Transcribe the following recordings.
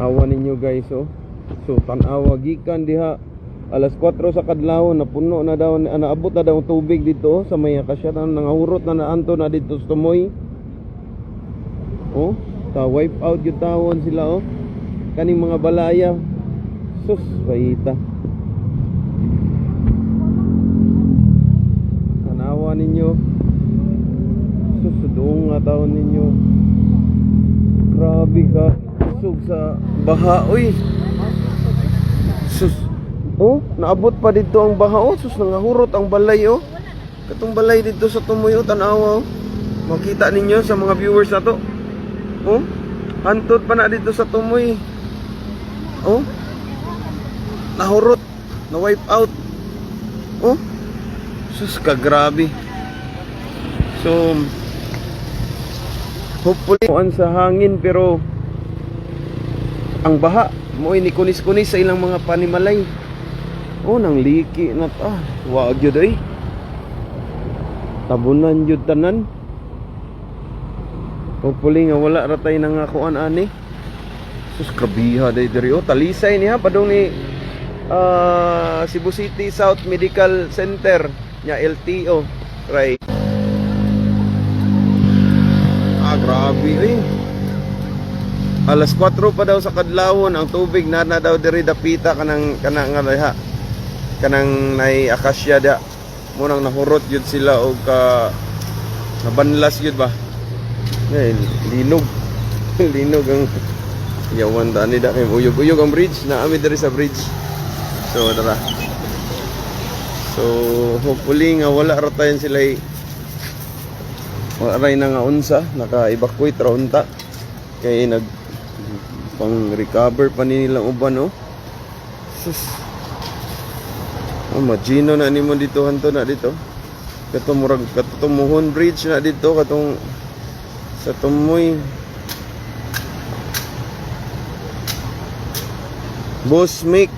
Awa ninyo guys oh. So tanawa gikan diha alas 4 sa napuno na daw na naabot na daw ang tubig dito oh, sa may akasya na nangahurot na naanto na dito sa tumoy. Oh, ta wipe out yung tawon sila oh. Kaning mga balaya. Sus, bayita. Tanawa ninyo. Sus, doon nga taon ninyo. Grabe ka. Sug sa baha, uy. Sus. Oh, naabot pa dito ang baha, oh. Sus, nangahurot ang balay, oh. Katong balay dito sa tumoy, oh. Tanawa, oh. Makita ninyo sa mga viewers na to. Oh, hantod pa na dito sa tumoy. Oh, nahurot, na wipe out. Oh, sus ka grabe. So, hopefully, kuan sa hangin pero ang baha mo ni kunis-kunis sa ilang mga panimalay. Oh, nang liki na ta. Wag yun ay. Tabunan yun tanan. Hopefully nga wala ra tay nang kuan ani. Sus krabiha day diri oh talisay niya padong ni ah, Cebu City South Medical Center nya LTO right. Ah grabe eh. Alas 4 pa daw sa kadlawon ang tubig na na daw diri dapita kanang kanang nga. Kanang nay akasya da. Munang nahurot yun sila og ka nabanlas yun ba. Ngayon, linog. linog ang yawan da ni da kay uyog-uyog ang bridge na ami diri sa bridge. So tara. So hopefully nga wala ra tayon sila wala ray na nga unsa naka-evacuate ra unta kay nag pang recover pa ni nilang uban no. Sus. Oh, magino na nimo dito hanto na dito. Katong murag katumuhon bridge na dito katong sa tumoy Boss Mick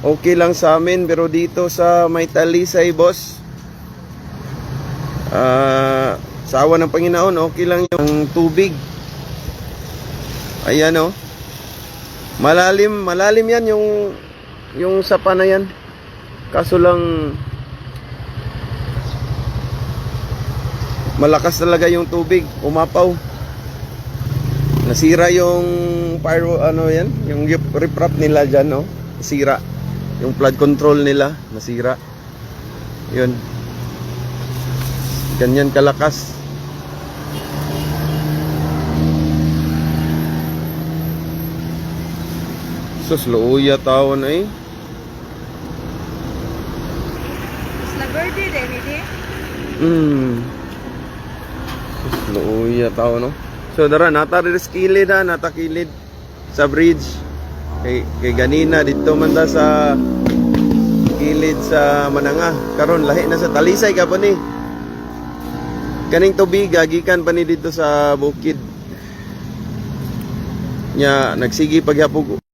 Okay lang sa amin pero dito sa may talisay boss Ah, sa awa ng Panginoon okay lang yung tubig Ayan oh Malalim, malalim yan yung yung sapa na yan Kaso lang malakas talaga yung tubig, umapaw. Nasira yung pyro ano yan, yung rip- riprap nila diyan, no. Nasira. Yung flood control nila, nasira. 'Yun. Ganyan kalakas. Sus, luuya tawon eh. La verde de Didi. Hmm. Sus, luuya tao, no? So, dara, nata rin sa kilid, ha? Nata kilid sa bridge. Kay, kay ganina, dito man ta sa kilid sa Mananga. Karon lahi na sa Talisay ka pa ni. Kaning tubig, gikan pa ni dito sa bukid. Nya, nagsigi paghapog